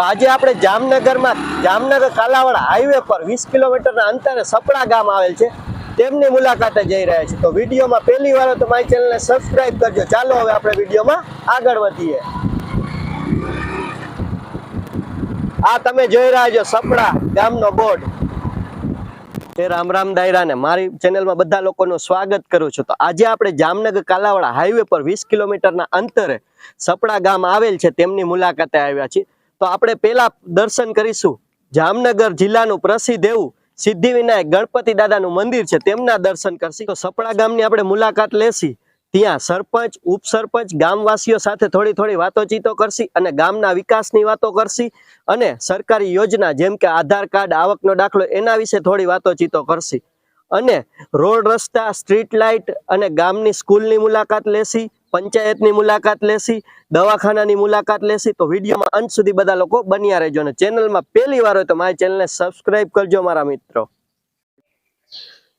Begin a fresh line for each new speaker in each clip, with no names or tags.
તો આજે આપણે જામનગરમાં, જામનગર કાલાવાડ હાઈવે પર વીસ કિલોમીટરના અંતરે સપડા ગામ આવેલ છે. તેમની મુલાકાતે જઈ રહ્યા છે તો વિડીયોમાં પહેલી વાર તો મારી ચેનલને સબસ્ક્રાઈબ કરજો. ચાલો હવે આપણે વિડીયોમાં આગળ વધીએ. આ તમે જોઈ રહ્યા છો સપડા ગામનો બોર્ડ. તે રામ રામ દાયરાને મારી ચેનલમાં બધા લોકોનું સ્વાગત કરું છું. તો આજે આપણે જામનગર કાલાવાડા હાઈવે પર વીસ કિલોમીટરના અંતરે સપડા ગામ આવેલ છે. તેમની મુલાકાતે આવ્યા છીએ. તો આપણે પહેલા દર્શન કરીશું. જામનગર જિલ્લાનું પ્રસિદ્ધ એવું સિદ્ધિવિનાયક ગણપતિ દાદાનું મંદિર છે, તેમના દર્શન કરશી. તો સપડા ગામની આપણે મુલાકાત લેશી. ત્યાં સરપંચ, ઉપસરપંચ, ગામવાસીઓ સાથે થોડી થોડી વાતોચીતો કરશી અને ગામના વિકાસની વાતો કરશી અને સરકારી યોજના જેમ કે આધાર કાર્ડ, આવકનો દાખલો એના વિશે થોડી વાતોચીતો કરશી. અને રોડ રસ્તા, સ્ટ્રીટ લાઇટ અને ગામની સ્કૂલની મુલાકાત લેશી. પંચાયતની મુલાકાત લેશી, દવાખાનાની મુલાકાત લેશી, તો વિડીયોમાં અંત સુધી બધા લોકો બન્યા રહેજો અને ચેનલમાં પહેલી વાર હોય તો મારી ચેનલને સબસ્ક્રાઈબ કરજો મારા મિત્રો.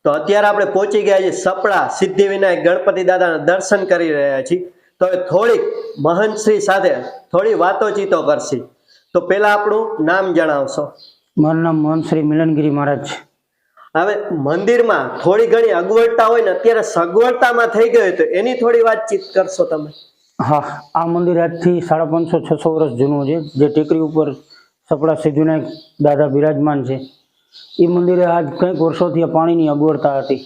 તો અત્યારે આપણે પહોંચી ગયા છીએ સપડા સિદ્ધિવિનાયક ગણપતિ દાદાના દર્શન કરી રહ્યા છીએ. તો હવે થોડીક મહંતશ્રી સાથે થોડી વાતો ચીતો કરશી. તો પહેલા આપણું નામ જણાવશો.
મારું નામ મહંતશ્રી મિલનગીરી મહારાજ.
હવે મંદિરમાં થોડી ઘણી અગવડતા હોય ને અત્યારે સગવડતામાં થઈ ગઈ હોય તો એની થોડી વાતચીત કરશો તમે.
હા આ મંદિર આજથી સાડા પાંચસો છસો વર્ષ જૂનું છે. જે ટેકરી ઉપર સપડા સિદ્ધિનાયક દાદા બિરાજમાન છે. એ મંદિરે આજ કંઈક વર્ષોથી પાણીની અગવડતા હતી.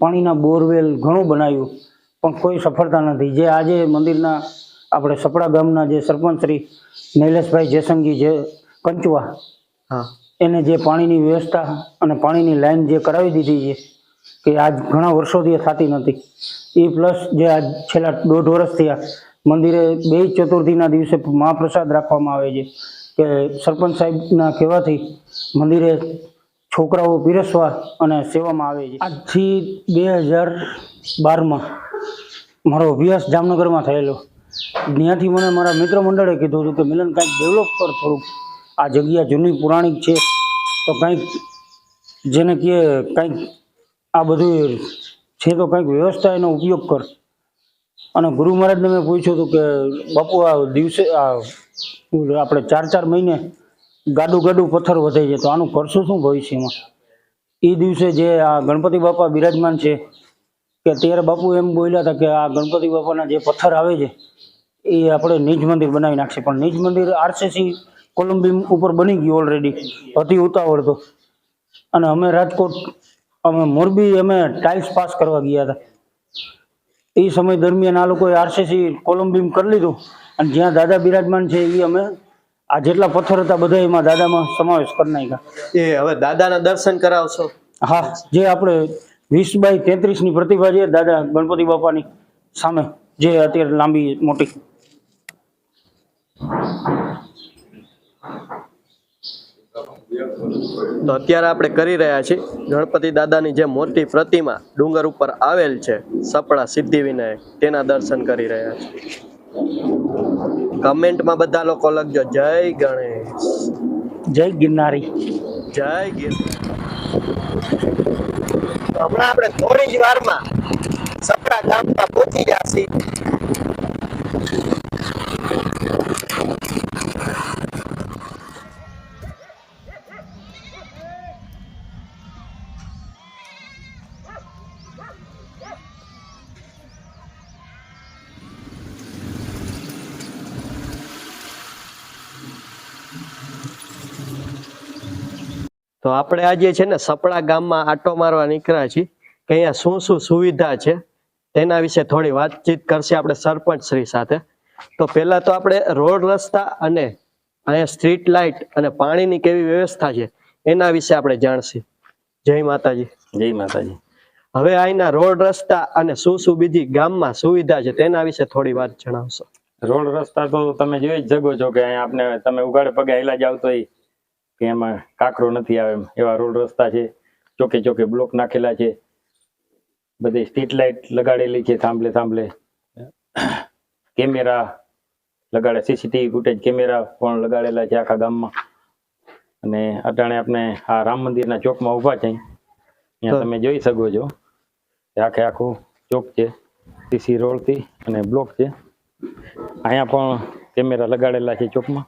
પાણીના બોરવેલ ઘણું બનાવ્યું પણ કોઈ સફળતા નથી. જે આજે મંદિરના આપણે સપડા ગામના જે સરપંચ શ્રી નૈલેશભાઈ જયસંગી જે કંચવા
હા.
એને જે પાણીની વ્યવસ્થા અને પાણીની લાઈન જે કરાવી દીધી છે, કે આજ ઘણા વર્ષોથી થતી નથી. એ પ્લસ જે આજ છેલ્લા દોઢ વર્ષથી આ મંદિરે બે ચતુર્થીના દિવસે મહાપ્રસાદ રાખવામાં આવે છે. કે સરપંચ સાહેબના કહેવાથી મંદિરે છોકરાઓ પીરસવા અને સેવામાં આવે છે. આજથી બે હજાર બારમાં મારો અભ્યાસ જામનગરમાં થયેલો. ત્યાંથી મને મારા મિત્ર મંડળે કીધું હતું કે મિલન કાંઈક ડેવલપ કર થોડુંક. આ જગ્યા જૂની પુરાણિક છે, તો કંઈક જેને કહે કંઈક આ બધું છે તો કંઈક વ્યવસ્થા એનો ઉપયોગ કર. અને ગુરુ મહારાજને મેં પૂછ્યું હતું કે, બાપુ, આ દિવસે, આ આપણે ચાર ચાર મહિને ગાડું ગાડું પથ્થર વધે છે, તો આનું કરશું શું ભવિષ્યમાં? એ દિવસે જે આ ગણપતિ બાપા બિરાજમાન છે, કે ત્યારે બાપુ એમ બોલ્યા હતા કે આ ગણપતિ બાપાના જે પથ્થર આવે છે, એ આપણે નિજ મંદિર બનાવી નાખશે. પણ નિજ મંદિર આરસીસી કોલંબી ઉપર બની ગયું ઓલરેડી અતિ ઉતાવળ તો. અને અમે રાજકોટ અમે મોરબી અમે ટાઇલ્સ પાસ કરવા ગયા હતા. એ સમય દરમિયાન આ લોકોએ આરસીસી કોલંબીમ કરી લીધું. અને જ્યાં દાદા બિરાજમાન છે એ અમે આ જેટલા પથ્થર હતા બધા એમાં દાદામાં સમાવેશ કરી નાખ્યા.
એ હવે દાદાના દર્શન કરાવશો.
હા જે આપણે વીસ બાય તેત્રીસની પ્રતિભા છે દાદા ગણપતિ બાપાની સામે જે અત્યારે લાંબી મોટી.
તો અત્યારે આપણે કરી રહ્યા છીએ. ગણપતિ દાદાની જે મોટી પ્રતિમા ડુંગર ઉપર આવેલ છે સપડા સિદ્ધિવિનાયક તેના દર્શન કરી રહ્યા છે કમેન્ટમાં બધા લોકો લખજો જય ગણેશ.
જય ગિરનારી.
જય ગીર હમણાં આપણે થોડી જ વારમાં સપડા ગામમાં પહોંચી જશે તો આપણે આજે છે ને સપડા ગામમાં આટો મારવા નીકળ્યા છીએ કે અહીંયા શું શું સુવિધા છે તેના વિશે થોડી વાતચીત કરશે આપણે સરપંચ શ્રી સાથે. તો પહેલા તો આપણે રોડ રસ્તા અને અહીંયા સ્ટ્રીટ લાઇટ અને પાણીની કેવી વ્યવસ્થા છે એના વિશે આપણે જાણશી. જય માતાજી.
જય માતાજી.
હવે અહીંના રોડ રસ્તા અને શું શું બીજી ગામમાં સુવિધા છે તેના વિશે થોડી વાત જણાવશો.
રોડ રસ્તા તો તમે જોઈ જ જગો છો કે અહીંયા આપણે તમે ઉગાડે પગે હેલા જાવ તો કે એમાં કાંકરો નથી આવે એમ એવા રોડ રસ્તા છે ચોકે ચોકે બ્લોક નાખેલા છે. બધી સ્ટ્રીટ લાઇટ લગાડેલી છે થાંભલે થાંભલે. કેમેરા લગાડે સીસીટીવી ફૂટેજ કેમેરા પણ લગાડેલા છે આખા ગામમાં. અને અટાણે આપણે આ રામ મંદિરના ચોકમાં ઊભા છે. અહીંયા તમે જોઈ શકો છો. આખે આખું ચોક છે. સીસી રોડથી અને બ્લોક છે. અહીંયા પણ કેમેરા લગાડેલા છે ચોકમાં.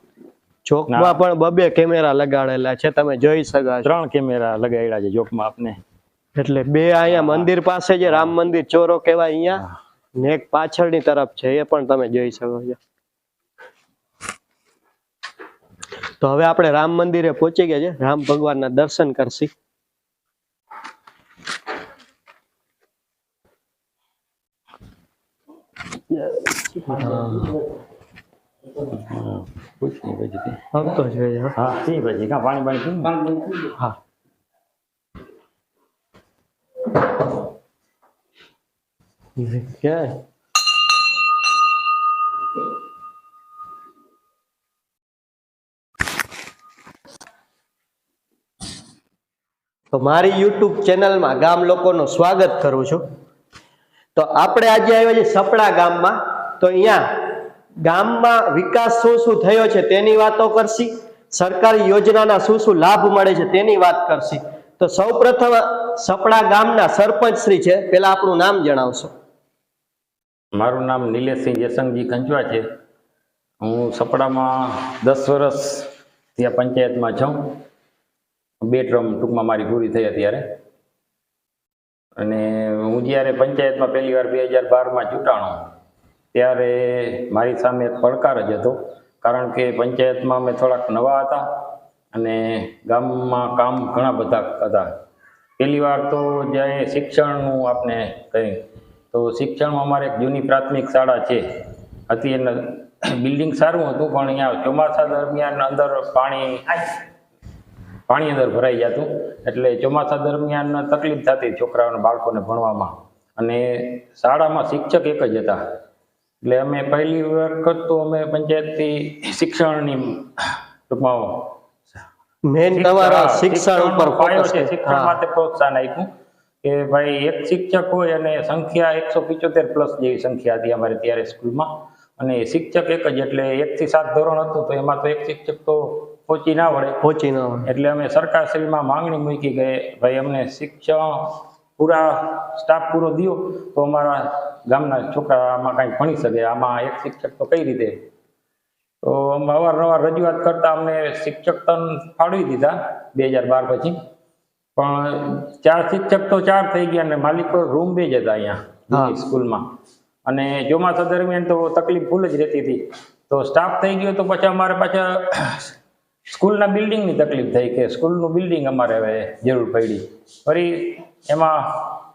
ચોકમાં પણ બબે કેમેરા લગાડેલા છે તમે જોઈ શકો
ત્રણ કેમેરા લગાડ્યા છે જોકમાં આપને.
એટલે બે અહીંયા મંદિર પાસે જે રામ મંદિર ચોરો કહેવાય અહીંયા ને એક પાછળની તરફ છે એ પણ તમે જોઈ શકો છો. તો હવે આપણે રામ મંદિરે પહોંચી ગયા છે. રામ ભગવાનના દર્શન કરશી.
તે.
મારી યુટ્યુબ ચેનલમાં ગામ લોકોનું સ્વાગત કરું છું તો આપણે આજે આવ્યા છીએ સપડા ગામમાં તો અહીંયા ગામમાં વિકાસ શું શું થયો છે તેની વાતો કરશી. સરકારી યોજનાના શું શું લાભ મળે છે તેની વાત કરશી. તો સૌપ્રથમ સપડા ગામના સરપંચ શ્રી છે. પેલા આપણું નામ જણાવશો.
મારું નામ નિલેશસિંહ જેસંગજી કંચવા છે. હું સપડામાં દસ વર્ષ ત્યાં પંચાયતમાં છું. બે ટર્મ ટૂંકમાં મારી પૂરી થઈ અત્યારે. અને હું જ્યારે પંચાયતમાં પહેલી વાર બે હજાર બારમાં ચૂંટાણો ત્યારે મારી સામે એક પડકાર જ હતો. કારણ કે પંચાયતમાં અમે થોડાક નવા હતા અને ગામમાં કામ ઘણા બધા હતા. પહેલી વાર તો જ્યારે શિક્ષણનું આપણે કહી તો શિક્ષણમાં અમારે એક જૂની પ્રાથમિક શાળા છે. હતી એને બિલ્ડિંગ સારું હતું, પણ અહીંયા ચોમાસા દરમિયાન અંદર પાણી પાણી અંદર ભરાઈ જતું. એટલે ચોમાસા દરમિયાન તકલીફ થતી છોકરાઓને, બાળકોને ભણવામાં. અને શાળામાં શિક્ષક એક જ હતા. એટલે અમે પહેલી વખત તો અમે પંચાયતથી શિક્ષણની ટૂંકમાં
મેન તમારા શિક્ષણ ઉપર ફોકસ
છે શિક્ષણ માટે પ્રોત્સાહન આપ્યું કે ભાઈ એક શિક્ષક હોય અને સંખ્યા એકસો પિચોતેર પ્લસ જેવી સંખ્યા હતી અમારે ત્યારે સ્કૂલમાં. અને શિક્ષક એક જ એટલે એક થી સાત ધોરણ હતું તો એમાં તો એક શિક્ષક તો પહોંચી ના વળે.
પહોંચી ના વળે.
એટલે અમે સરકારશ્રીમાં માંગણી મૂકી કે ભાઈ અમને શિક્ષણ પૂરા સ્ટાફ પૂરો દિયો તો અમારા ગામના છોકરા આમાં કાંઈ ભણી શકે. આમાં એક શિક્ષક તો કઈ રીતે? તો અમે અવારનવાર રજૂઆત કરતા અમને શિક્ષક તન ફાળવી દીધા બે હજાર બાર પછી. પણ ચાર શિક્ષક તો ચાર થઈ ગયા અને માલિકો રૂમ બે જ હતા અહીંયા સ્કૂલમાં. અને ચોમાસા દરમિયાન તો તકલીફ ફૂલ જ રહેતી હતી. તો સ્ટાફ થઈ ગયો તો પછી અમારે પાછા સ્કૂલના બિલ્ડિંગની તકલીફ થઈ કે સ્કૂલનું બિલ્ડિંગ અમારે હવે જરૂર પડી. ફરી એમાં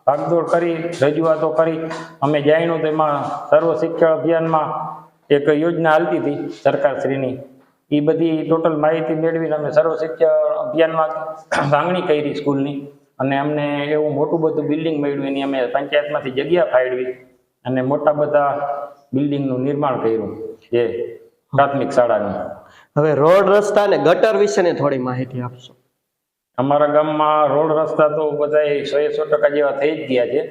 ભાગદોડ કરી, રજૂઆતો કરી. અમે જાણ્યું તો એમાં સર્વ શિક્ષણ અભિયાનમાં એક યોજના હાલતી હતી સરકારશ્રીની. એ બધી ટોટલ માહિતી મેળવીને અમે સર્વ શિક્ષણ અભિયાનમાં માંગણી કરી સ્કૂલની. અને અમને એવું મોટું બધું બિલ્ડિંગ મળ્યું એની અમે પંચાયતમાંથી જગ્યા ફાળવી અને મોટા બધા બિલ્ડિંગનું નિર્માણ કર્યું જે પ્રાથમિક શાળાનું.
હવે રોડ રસ્તા અને ગટર વિશેની થોડી માહિતી આપશો.
અમારા ગામમાં રોડ રસ્તા તો બધાય સો એ સો ટકા જેવા થઈ જ ગયા છે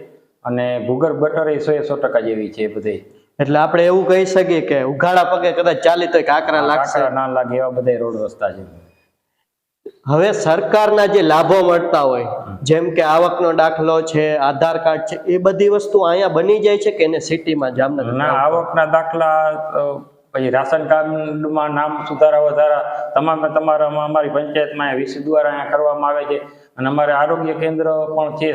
અને ભૂગર્ભ ગટર એ સો એ સો ટકા જેવી છે બધી.
એટલે આપણે એવું કહી શકીએ કે ઉઘાડા પગે કદાચ ચાલી તો કાકરા લાગશે.
ના લાગે એવા બધા રોડ રસ્તા છે.
હવે સરકારના જે લાભો મળતા હોય જેમ કે આવકનો દાખલો છે આધાર કાર્ડ છે એ બધી વસ્તુ અહીંયા બની જાય છે કે એને સિટીમાં જામનગર?
ના આવકના દાખલા પછી રાશન કાર્ડમાં નામ સુધારા વધારા તમામે તમારામાં અમારી પંચાયતમાં વીસ દ્વારા અહીંયા કરવામાં આવે છે. અને અમારે આરોગ્ય કેન્દ્ર પણ છે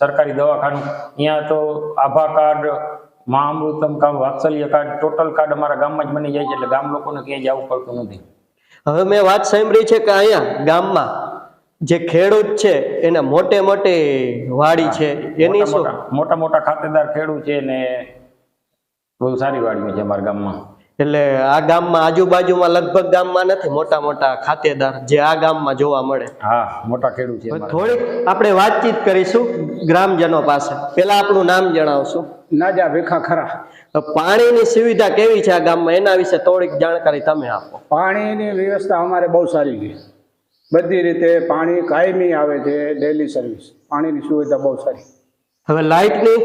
સરકારી દવાખાનું. અહીંયા તો આભા કાર્ડ મા અમૃતમ કામ વાત્સલ્ય કાર્ડ ટોટલ કાર્ડ અમારા ગામમાં જ બની જાય છે એટલે ગામ લોકોને ક્યાંય જવું પડતું નથી.
હવે મેં વાત સાંભળી છે કે અહીંયા ગામમાં જે ખેડૂત છે એને મોટે મોટે વાડી છે. એની શું?
મોટા મોટા મોટા ખાતેદાર ખેડૂત છે ને બહુ સારી વાડી છે અમારા ગામમાં.
એટલે આ ગામમાં આજુબાજુમાં લગભગ ગામમાં નથી મોટા મોટા ખાતેદાર જે આ ગામમાં જોવા મળે.
હા મોટા ખેડૂત છે
થોડીક આપણે વાતચીત કરીશું ગ્રામજનો પાસે. પેલા આપણું નામ જણાવશું.
નાજા ભેખા ખરા.
તો પાણીની સુવિધા કેવી છે આ ગામમાં? એના વિશે થોડીક જાણકારી તમે આપો.
પાણીની વ્યવસ્થા અમારે બહુ સારી છે. બધી રીતે પાણી કાયમી આવે છે ડેલી સર્વિસ પાણીની સુવિધા બહુ સારી.
હવે લાઇટની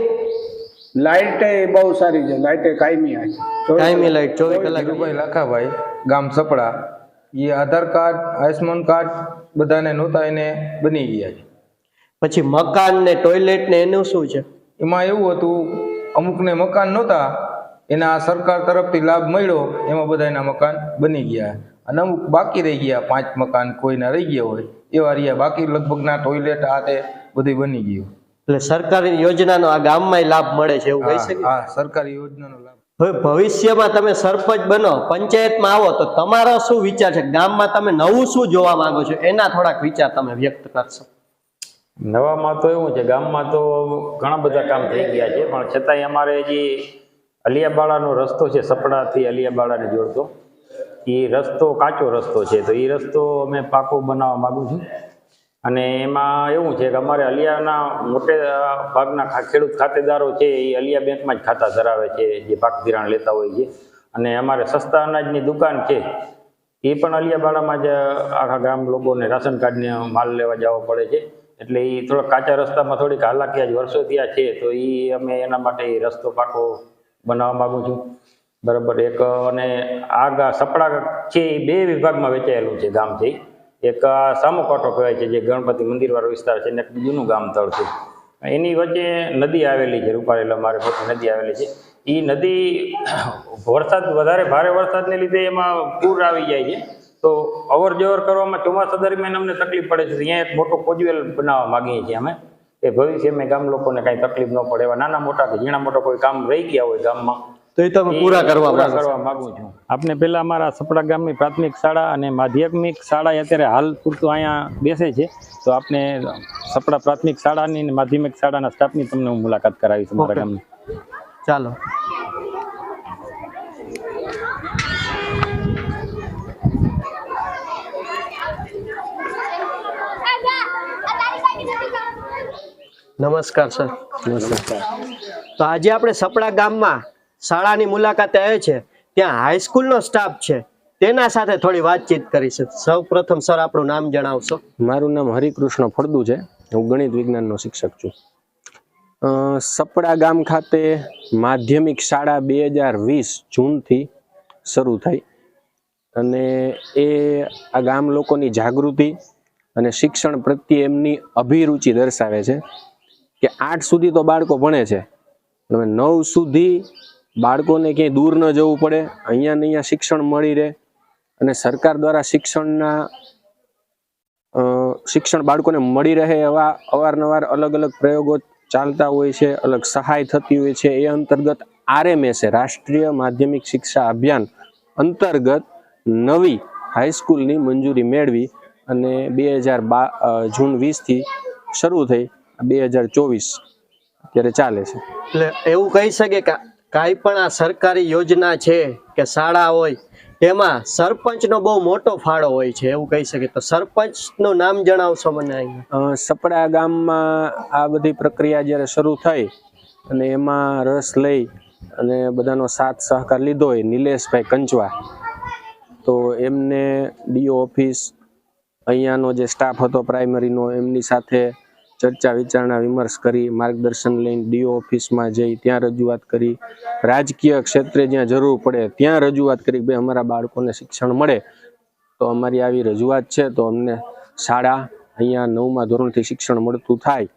લાઇટે બહુ સારી છે લાઇટે કાયમી આવે છે
કાયમી લાઇટ ચોવીસ કલાક.
રૂપિયા લાખાભાઈ ગામ સપડા એ આધાર કાર્ડ આયુષ્માન કાર્ડ બધાને નહોતા એને બની ગયા છે.
પછી મકાન ને ટોયલેટ ને એનું શું છે?
એમાં એવું હતું અમુકને મકાન નહોતા એના સરકાર તરફથી લાભ મળ્યો એમાં બધા એના મકાન બની ગયા. અને અમુક બાકી રહી ગયા પાંચ મકાન કોઈના રહી ગયા હોય એવા રહ્યા. બાકી લગભગના ટોયલેટ આ તે બધું બની ગયું.
એટલે સરકારી યોજનાનો આ ગામમાં લાભ મળે છે એવું કહી શકીએ?
હા સરકારી યોજનાનો લાભ.
હવે ભવિષ્યમાં તમે સરપંચ બનો પંચાયતમાં આવો તો તમારો શું વિચાર છે? ગામમાં તમે નવું શું જોવા માંગો છો? એના થોડાક વિચાર તમે વ્યક્ત કરશો.
નવામાં તો એવું છે ગામમાં તો ઘણા બધા કામ થઈ ગયા છે પણ છતાંય અમારે જે અલિયાબાળાનો રસ્તો છે સપડાથી અલિયાબાળાને જોડતો એ રસ્તો કાચો રસ્તો છે તો એ રસ્તો અમે પાકો બનાવવા માગું છું. અને એમાં એવું છે કે અમારે અલિયાના મોટે ભાગના ખેડૂત ખાતેદારો છે, એ અલિયા બેંકમાં જ ખાતા ધરાવે છે, જે પાક ધિરાણ લેતા હોય છે. અને અમારે સસ્તા અનાજની દુકાન છે, એ પણ અલિયાબાળામાં જ આખા ગામ લોકોને રાશન કાર્ડને માલ લેવા જવો પડે છે. એટલે એ થોડા કાચા રસ્તામાં થોડીક હાલાકી આજ વર્ષો થયા છે, તો એ અમે એના માટે એ રસ્તો પાકો બનાવવા માગું છું. બરાબર, એક અને આ સપડા છે, એ બે વિભાગમાં વેચાયેલું છે ગામ છે એક સામોકાંઠો કહેવાય છે, જે ગણપતિ મંદિરવાળો વિસ્તાર છે, અને જૂનું ગામ તળ છે. એની વચ્ચે નદી આવેલી છે, રૂપારેલા મારે મોટી નદી આવેલી છે. એ નદી વરસાદ, વધારે ભારે વરસાદને લીધે એમાં પૂર આવી જાય છે. તો અવર જવર કરવામાં ચોમાસા દરમિયાન અમને તકલીફ પડે છે. અહીંયા એક મોટો કોજવેલ બનાવવા માગીએ છીએ અમે. એ ભવિષ્યમાં ગામ લોકોને કાંઈ તકલીફ ન પડે, એવા નાના મોટા કે ઝીણા મોટા કોઈ કામ રહી ગયા હોય ગામમાં
તો એ તમે પૂરા કરવા
પૂરા
માંગો છો.
કરવા માંગુ છું. આપને પહેલાં અમારા સપડા ગામની પ્રાથમિક શાળા અને માધ્યમિક શાળા અત્યારે હાલ પૂરતું અહીંયા બેસે છે. તો આપને સપડા પ્રાથમિક શાળાની અને માધ્યમિક શાળાના સ્ટાફની તમને હું મુલાકાત કરાવીશ અમારા ગામની.
ચાલો. નમસ્કાર સર. નમસ્કાર. તો આજે આપણે સપડા ગામમાં શાળાની મુલાકાતે આવે છે. ત્યાં હાઈસ્કૂલનો સ્ટાફ છે. તેના સાથે થોડી વાતચીત કરીશું. સૌ પ્રથમ સર, આપણું નામ જણાવશો?
મારું નામ હરિકૃષ્ણ ફળદુ છે. હું ગણિત વિજ્ઞાનનો શિક્ષક છું. સપડા ગામ ખાતે માધ્યમિક શાળા બે હજાર વીસ જૂનથી શરૂ થઈ. અને એ આ ગામ લોકોની જાગૃતિ અને શિક્ષણ પ્રત્યે એમની અભિરુચિ દર્શાવે છે કે આઠ સુધી તો બાળકો ભણે છે. નવ સુધી બાળકોને ક્યાંય દૂર ન જવું પડે, અહીંયા ને અહીંયા શિક્ષણ મળી રહે અને સરકાર દ્વારા શિક્ષણના શિક્ષણ બાળકોને મળી રહે એવા અવારનવાર અલગ અલગ પ્રયોગો ચાલતા હોય છે, અલગ સહાય થતી હોય છે, એ અંતર્ગત આરએમએસએ રાષ્ટ્રીય માધ્યમિક શિક્ષા અભિયાન અંતર્ગત નવી હાઈસ્કૂલની મંજૂરી મેળવી અને બે હજાર બા જૂન વીસથી શરૂ થઈ, બે હજાર ચોવીસ અત્યારે ચાલે છે.
એટલે એવું કહી શકે કે કાંઈ પણ આ સરકારી યોજના છે કે શાળા હોય તેમાં સરપંચનો બહુ મોટો ફાળો હોય છે, એવું કહી શકીએ તો. સરપંચનું નામ જણાવશો મને અહીંયા.
સપડા ગામમાં આ બધી પ્રક્રિયા જ્યારે શરૂ થઈ અને એમાં રસ લઈ અને બધાનો સાથ સહકાર લીધો હોય નિલેશભાઈ કંચવા, તો એમને ડીઓ ઓફિસ, અહીંયાનો જે સ્ટાફ હતો પ્રાઇમરીનો, એમની સાથે ચર્ચા વિચારણા વિમર્શ કરી માર્ગદર્શન લઈને ડીઓ ઓફિસમાં જઈ ત્યાં રજૂઆત કરી. રાજકીય ક્ષેત્રે જ્યાં જરૂર પડે ત્યાં રજૂઆત કરી ભાઈ અમારા બાળકોને શિક્ષણ મળે. તો અમારી આવી રજૂઆત છે તો અમને શાળા અહીંયા નવમા ધોરણથી શિક્ષણ મળતું થાય.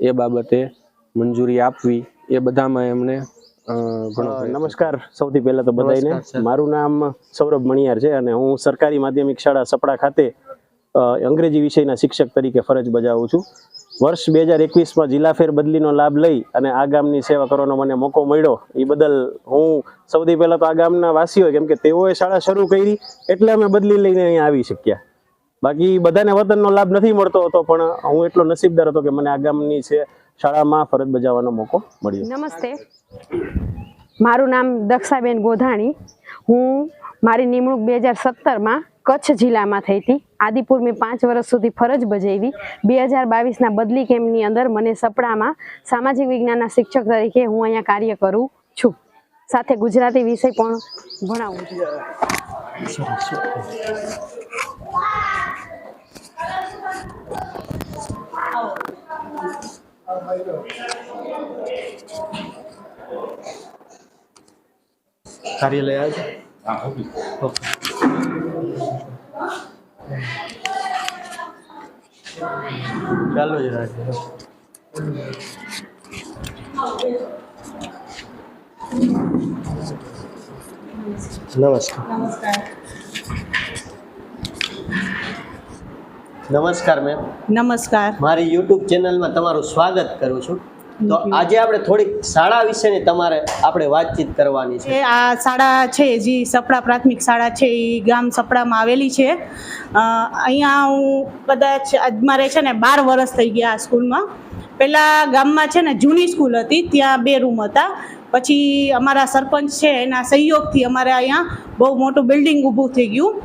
એ બાબતે મંજૂરી આપવી એ બધામાં પ્રયત્ન
નમસ્કાર. સૌથી પહેલા તો બધાને મારું નામ સૌરભ મણિયાર છે અને હું સરકારી માધ્યમિક શાળા સપડા ખાતે અંગ્રેજી વિષયના શિક્ષક તરીકે ફરજ બજાવું છું. વર્ષ બે હજાર એકવીસમાં જિલ્લા ફેર બદલીનો લાભ લઈ અને આ ગામની સેવા કરવાનો મને મોકો મળ્યો. એ બદલ હું સૌથી પહેલા તો આ ગામના વાસીઓ કેમ કે તેઓએ શાળા શરૂ કરી એટલે અમે બદલી લઈને અહીંયા આવી શક્યા. બાકી બધાને વતનનો લાભ નથી મળતો હતો, પણ હું એટલો નસીબદાર હતો કે મને આ ગામની છે શાળામાં ફરજ બજાવવાનો મોકો મળ્યો.
નમસ્તે. મારું નામ દક્ષાબેન ગોધાણી. હું મારી નિમણૂક બે હજાર સત્તરમાં કચ્છ જિલ્લામાં થઈ હતી. આદિપુર મેં પાંચ વર્ષ સુધી ફરજ બજાવી. બે હજાર બાવીસના બદલી કેમ્પની અંદર મને સપડામાં સામાજિક વિજ્ઞાનના શિક્ષક તરીકે હું અહીંયા કાર્ય કરું છું. સાથે ગુજરાતી વિષય પણ ભણાવું છું.
કાર્યાલય આવે છે? ચાલો જ રાખે નમસ્કાર. નમસ્કાર મેમ.
નમસ્કાર.
મારી યુટ્યુબ ચેનલમાં તમારું સ્વાગત કરું છું. તો આજે આપણે થોડીક શાળા વિશેની તમારે આપણે વાતચીત કરવાની છે.
આ શાળા છે જે સપડા પ્રાથમિક શાળા છે એ ગામ સપડામાં આવેલી છે. અહીંયા હું કદાચ મારે છે ને બાર વર્ષ થઈ ગયા આ સ્કૂલમાં. પહેલાં ગામમાં છે ને જૂની સ્કૂલ હતી ત્યાં બે રૂમ હતા. પછી અમારા સરપંચ છે એના સહયોગથી અમારે અહીંયા બહુ મોટું બિલ્ડિંગ ઊભું થઈ ગયું.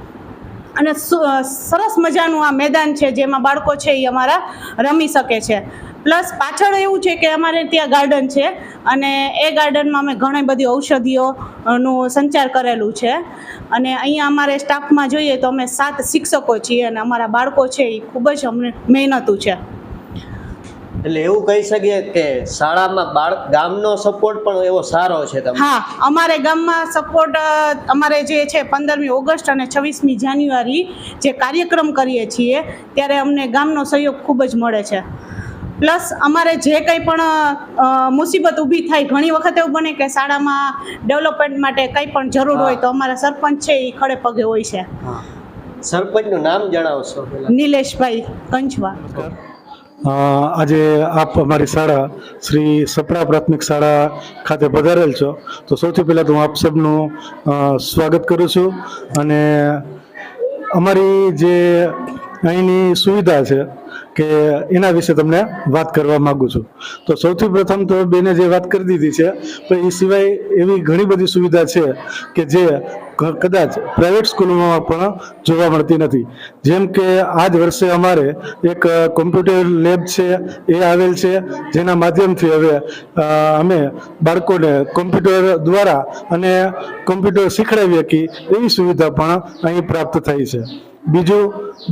અને સરસ મજાનું આ મેદાન છે જેમાં બાળકો છે એ અમારા રમી શકે છે. પ્લસ પાછળ એવું છે કે અમારે ત્યાં ગાર્ડન છે અને એ ગાર્ડનમાં અમે ઘણી બધી ઔષધિઓનું સંચાર કરેલું છે. અને અહીંયા અમારે સ્ટાફમાં જોઈએ તો અમે સાત શિક્ષકો છીએ અને અમારા બાળકો છે એ ખૂબ જ અમને મહેનતું છે.
એટલે એવું કહી શકીએ કે શાળામાં બાળક ગામનો સપોર્ટ પણ એવો સારો છે તમે
હા અમારે ગામમાં સપોર્ટ અમારે જે છે પંદરમી ઓગસ્ટ અને છવ્વીસમી જાન્યુઆરી જે કાર્યક્રમ કરીએ છીએ ત્યારે અમને ગામનો સહયોગ ખૂબ જ મળે છે. પ્લસ અમારે જે કંઈ પણ મુસીબત ઊભી થાય ઘણી વખત એવું બને કે શાળામાં ડેવલપમેન્ટ માટે કંઈ પણ જરૂર હોય તો અમારા સરપંચ છે એ ખડે પગે હોય છે.
સરપંચનું નામ જણાવશો
નિલેશભાઈ કંચવા
આજે આપ અમારી શાળા શ્રી સપડા પ્રાથમિક શાળા ખાતે પધારેલ છો. તો સૌથી પહેલાં તો હું આપ સબનું સ્વાગત કરું છું અને અમારી જે અહીંની સુવિધા છે કે એના વિશે તમને વાત કરવા માગું છું. તો સૌથી પ્રથમ તો બેને જે વાત કરી દીધી છે પણ એ સિવાય એવી ઘણી બધી સુવિધા છે કે જે કદાચ પ્રાઇવેટ સ્કૂલોમાં પણ જોવા મળતી નથી. જેમ કે આ જ વર્ષે અમારે એક કોમ્પ્યુટર લેબ છે, એ આવેલ છે, જેના માધ્યમથી હવે અમે બાળકોને કોમ્પ્યુટર દ્વારા અને કોમ્પ્યુટર શીખડાવી શકીએ એવી સુવિધા પણ અહીં પ્રાપ્ત થઈ છે. બીજું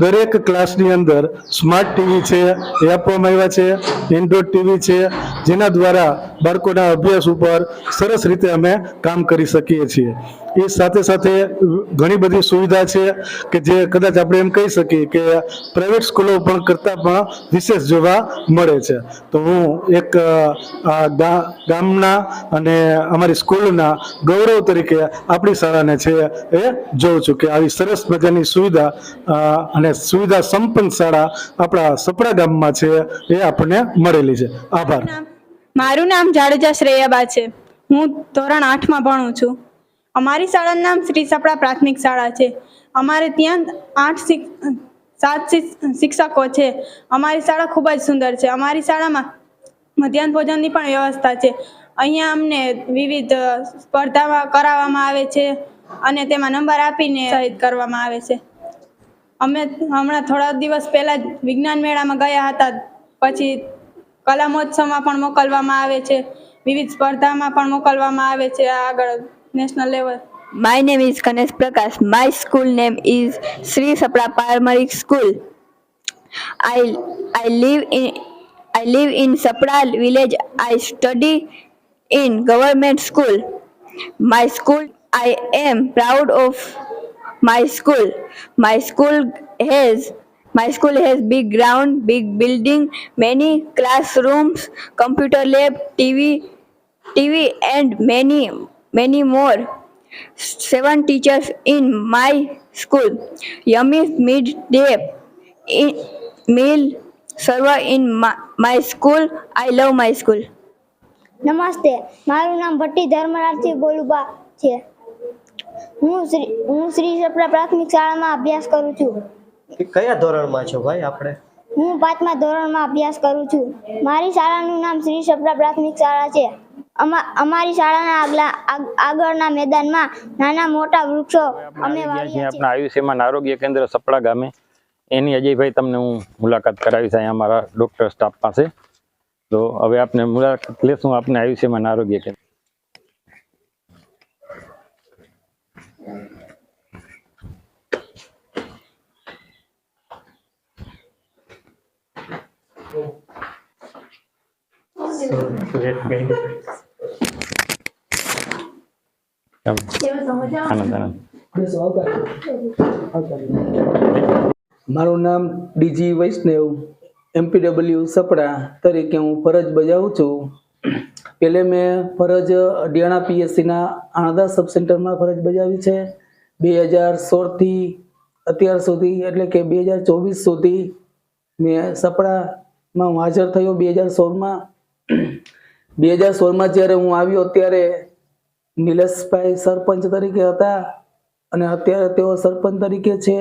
દરેક ક્લાસની અંદર સ્માર્ટ ટીવી છે, એ આપવામાં આવ્યા છે એન્ડ્રોઇડ ટીવી છે, જેના દ્વારા બાળકોના અભ્યાસ ઉપર સરસ રીતે અમે કામ કરી શકીએ છીએ. એ સાથે સાથે ઘણી બધી સુવિધા છે કે જે કદાચ આપણે એમ કહી શકીએ કે પ્રાઇવેટ સ્કૂલો પણ કરતાં પણ વિશેષ જોવા મળે છે. તો હું એક ગામના અને અમારી સ્કૂલના ગૌરવ તરીકે આપણી શાળાને છે એ જોઉં છું કે આવી સરસ મજાની સુવિધા અને સુવિધા સંપન્ન શાળા આપણા સપડા ગામમાં છે એ આપણને મળેલી છે. આભાર.
મારું નામ જાડેજા શ્રેયાબા છે. હું ધોરણ આઠમાં ભણું છું. અમારી શાળાનું નામ શ્રી સપડા પ્રાથમિક શાળા છે. અમારે ત્યાં આઠ સાત શિક- શિક્ષકો છે. અમારી શાળા ખૂબ જ સુંદર છે. અમારી શાળામાં મધ્યાહન ભોજનની પણ વ્યવસ્થા છે. અહીંયા અમને વિવિધ સ્પર્ધામાં કરાવવામાં આવે છે અને તેમાં નંબર આપીને સહિત કરવામાં આવે છે. અમે હમણાં થોડા દિવસ પહેલાં જ વિજ્ઞાન મેળામાં ગયા હતા પછી કલા મહોત્સવમાં પણ મોકલવામાં આવે છે વિવિધ સ્પર્ધામાં પણ મોકલવામાં આવે છે આગળ national level
My name is Ganesh Prakash. My school name is Sri Sapra Primary School. I I live in I live in Sapra village. I study in government school. My school I am proud of my school. My school has my school has big ground, big building, many classrooms, computer lab, TV, TV and many many more seven teachers in my school. Yummy midday in, meal server in my, my school. I love my school.
નમસ્તે મારું નામ ભટ્ટી ધર્મરાજસિંહ ગોલુબા છે હું શ્રી હું શ્રી સપડા પ્રાથમિક શાળામાં અભ્યાસ કરું છું.
કે કયા ધોરણમાં છો ભાઈ આપણે?
હું પાંચમા ધોરણમાં અભ્યાસ કરું છું. મારી શાળાનું નામ શ્રી સપડા પ્રાથમિક શાળા છે. અમા અમારી શાળાના આગલા આગળના મેદાનમાં નાના મોટા વૃક્ષો અમે વાવ્યા છે
આપણા આયુષ્યમાન આરોગ્ય કેન્દ્ર સપડા ગામે એની અજયભાઈ તમને હું મુલાકાત કરાવીશ. અહીંયા અમારા ડોક્ટર સ્ટાફ પાસે. તો હવે આપને મુલાકાત લેશું આપને આયુષ્યમાન આરોગ્ય કેન્દ્ર.
મારું નામ ડીજી વૈષ્ણવ એમપીડબલ્યુ સપડા તરીકે હું ફરજ બજાવું છું. પહેલે મેં ફરજ અડિયાણા પીએસસીના આણંદા સબ સેન્ટરમાં ફરજ બજાવી છે. બે હજાર સોળથી અત્યાર સુધી, એટલે કે બે હજાર ચોવીસ સુધી મેં સપડામાં હું હાજર થયો. બે હજાર સોળમાં બે હજાર સોળમાં જ્યારે હું આવ્યો ત્યારે નિલેશભાઈ સરપંચ તરીકે હતા અને અત્યારે તેઓ સરપંચ તરીકે છે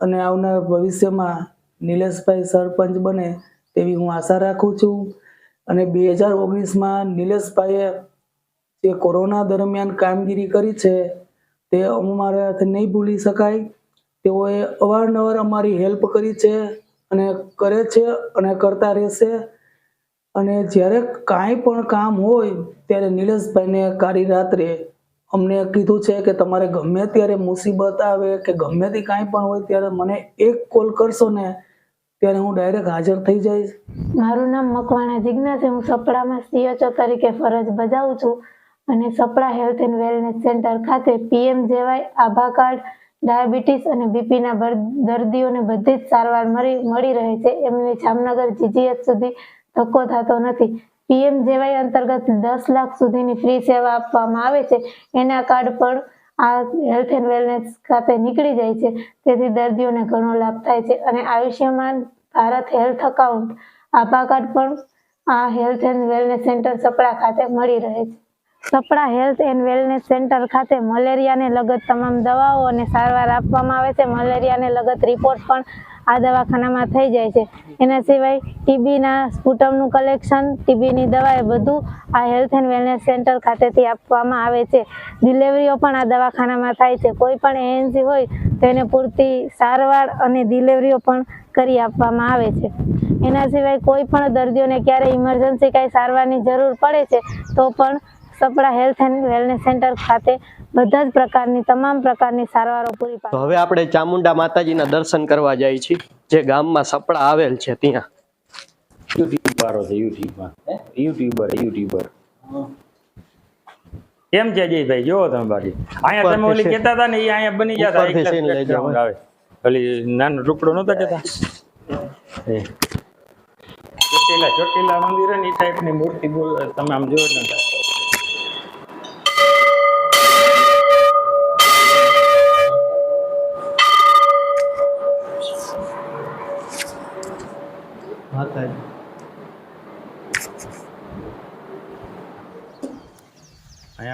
અને આવનાર ભવિષ્યમાં નિલેશભાઈ સરપંચ બને તેવી હું આશા રાખું છું. અને બે હજાર ઓગણીસમાં નિલેશભાઈએ જે કોરોના દરમિયાન કામગીરી કરી છે તે અમારાથી નહીં ભૂલી શકાય. તેઓએ અવારનવાર અમારી હેલ્પ કરી છે અને કરે છે અને કરતા રહેશે. અને જ્યારે કાંઈ પણ કામ હોય, ત્યારે નિલેશભાઈને કાળી રાત્રે અમને કીધું છે કે તમારે ગમે ત્યારે મુસીબત આવે કે ગમે તે કાંઈ પણ હોય, ત્યારે મને એક કોલ કરશો ને, ત્યારે હું ડાયરેક્ટ હાજર થઈ જઈશ.
મારું નામ મકવાણા જિજ્ઞા છે. હું સપડામાં સીએચઓ તરીકે ફરજ બજાવું છું અને Sapda health and wellness centre ખાતે પીએમ જેવાય આભા કાર્ડ, ડાયાબિટીસ અને બીપીના દર્દીઓને બધી જ સારવાર મળી મળી રહે છે. એમની જામનગર જીજીએચ સુધી ધક્કો થતો નથી. પીએમ જેવાય અંતર્ગત દસ લાખ સુધીની ફ્રી સેવા આપવામાં આવે છે. એના કાર્ડ પણ આ હેલ્થ એન્ડ વેલનેસ ખાતે નીકળી જાય છે. તેથી દર્દીઓને ઘણો લાભ થાય છે. અને આયુષ્યમાન ભારત હેલ્થ અકાઉન્ટ આભા કાર્ડ પણ આ health and wellness centre Sapda ખાતે મળી રહે છે. Sapda health and wellness centre ખાતે મલેરિયાને લગત તમામ દવાઓ અને સારવાર આપવામાં આવે છે. મલેરિયાને લગત રિપોર્ટ પણ આ દવાખાનામાં થઈ જાય છે. એના સિવાય ટીબીના સ્પુટમનું કલેક્શન, ટીબીની દવા એ બધું આ હેલ્થ એન્ડ વેલનેસ સેન્ટર ખાતેથી આપવામાં આવે છે. ડિલિવરીઓ પણ આ દવાખાનામાં થાય છે. કોઈ પણ એએનસી હોય તો એને પૂરતી સારવાર અને ડિલિવરીઓ પણ કરી આપવામાં આવે છે. એના સિવાય કોઈ પણ દર્દીઓને ક્યારે ઇમરજન્સી કાંઈ સારવારની જરૂર પડે છે તો પણ Sapda health and wellness centre ખાતે બધા જ પ્રકારની તમામ પ્રકારની સારવારો પૂરી પાડે.
તો હવે આપણે ચામુંડા માતાજીના દર્શન કરવા જઈએ છીએ જે ગામમાં સપડા આવેલ છે ત્યાં.
યુટ્યુબરો છે યુટ્યુબમાં. YouTuber YouTuber. કેમ છે અજયભાઈ? જોવો તમે બાકી અહીંયા તમે ઓલી કહેતા હતા ને એ અહીંયા બની આવે. ઓલી નાનો ટુકડો નતો કહેતા? ચોટીલા ચોટીલા મંદિર ને એ ટાઈપની મૂર્તિ તમે આમ જોયો ને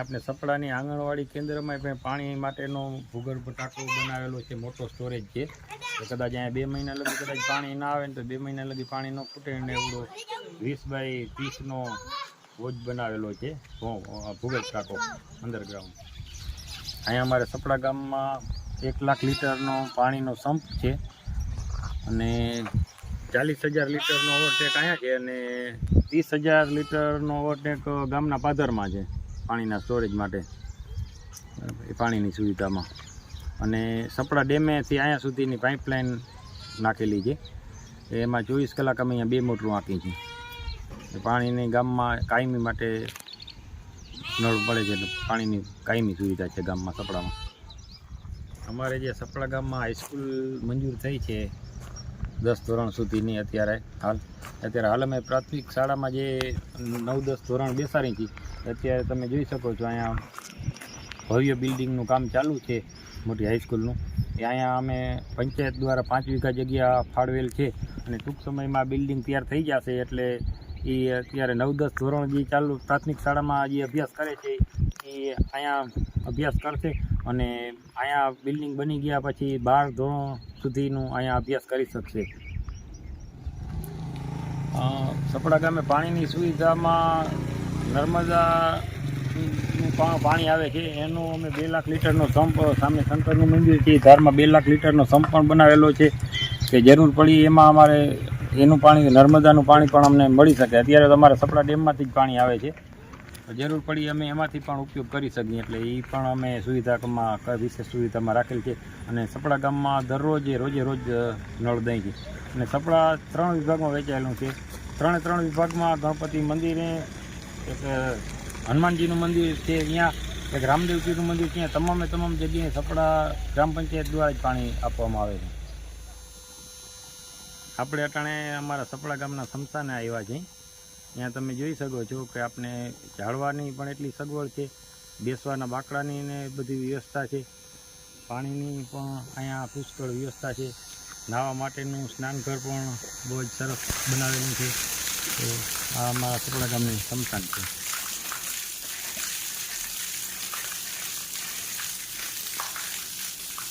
આપણે સપડાની આંગણવાડી કેન્દ્રમાં પણ પાણી માટેનો ભૂગર્ભ ટાંકો બનાવેલો છે, મોટો સ્ટોરેજ છે. કદાચ અહીંયા બે મહિના લગી કદાચ પાણી ના આવે ને તો બે મહિના લગી પાણી ન ખૂટે ને એવડો વીસ બાય ત્રીસનો વોજ બનાવેલો છે ભૂગર્ભ ટાંકો અંડરગ્રાઉન્ડ અહીંયા અમારે સપડા ગામમાં એક લાખ લીટરનો પાણીનો સંપ છે અને ચાલીસ હજાર લીટરનો ઓવરટેક અહીંયા છે અને ત્રીસ હજાર લીટરનો ઓવરટેક ગામના પાદરમાં છે. પાણીના સ્ટોરેજ માટે. પાણીની સુવિધામાં. અને સપડા ડેમેથી અહીંયા સુધીની પાઇપલાઇન નાખેલી છે. એમાં ચોવીસ કલાક અમે અહીંયા બે મોટરું આંકી છે. પાણીની ગામમાં કાયમી માટે નળ પડે છે પાણીની કાયમી સુવિધા છે ગામમાં, સપડામાં. અમારે જે સપડા ગામમાં હાઈસ્કૂલ મંજૂર થઈ છે, દસ ધોરણ સુધીની અત્યારે હાલ. અત્યારે હાલ અમે પ્રાથમિક શાળામાં જે નવ દસ ધોરણ બેસાડી છીએ અત્યારે તમે જોઈ શકો છો અહીંયા ભવ્ય બિલ્ડિંગનું કામ ચાલુ છે, મોટી હાઈસ્કૂલનું એ અહીંયા અમે પંચાયત દ્વારા પાંચ વીઘા જગ્યા ફાળવેલ છે અને ટૂંક સમયમાં બિલ્ડિંગ તૈયાર થઈ જશે એટલે એ અત્યારે નવ દસ ધોરણ જે ચાલુ પ્રાથમિક શાળામાં જે અભ્યાસ કરે છે એ અહીંયા અભ્યાસ કરશે અને અહીંયા બિલ્ડિંગ બની ગયા પછી બાર ધોરણ સુધીનું અહીંયા અભ્યાસ કરી શકશે. સપડા ગામે પાણીની સુવિધામાં નર્મદાનું પા- પાણી આવે છે, એનું અમે બે લાખ લીટરનો સંપ સામે શંકરનું મંદિર છે, ધારમાં બે લાખ લીટરનો સંપ પણ બનાવેલો છે, કે જરૂર પડી એમાં અમારે એનું પાણી, નર્મદાનું પાણી પણ અમને મળી શકે. અત્યારે તો અમારા સપડા ડેમમાંથી જ પાણી આવે છે. જરૂર પડી અમે એમાંથી પણ ઉપયોગ કરી શકીએ, એટલે એ પણ અમે સુવિધામાં વિશેષ સુવિધામાં રાખેલ છે. અને સપડા ગામમાં દરરોજ, રોજે રોજ નળ દઈ છે. અને સપડા ત્રણ વિભાગમાં વહેંચાયેલું છે. ત્રણે ત્રણ વિભાગમાં ગણપતિ મંદિરે એક હનુમાનજીનું મંદિર છે અહીંયા, એક રામદેવજીનું મંદિર છે તમામે તમામ જગ્યાએ સપડા ગ્રામ પંચાયત દ્વારા જ પાણી આપવામાં આવે છે. આપણે અટાણે અમારા સપડા ગામના સમસાને આવ્યા છીએ. ત્યાં તમે જોઈ શકો છો કે આપણે ઝાડવાની પણ એટલી સગવડ છે, બેસવાના બાકડાની ને બધી વ્યવસ્થા છે. પાણીની પણ અહીંયા પુષ્કળ વ્યવસ્થા છે. નાહવા માટેનું સ્નાનઘર પણ બહુ જ સરસ બનાવેલું છે. તો આ અમારા સપડા ગામની સમસાન છે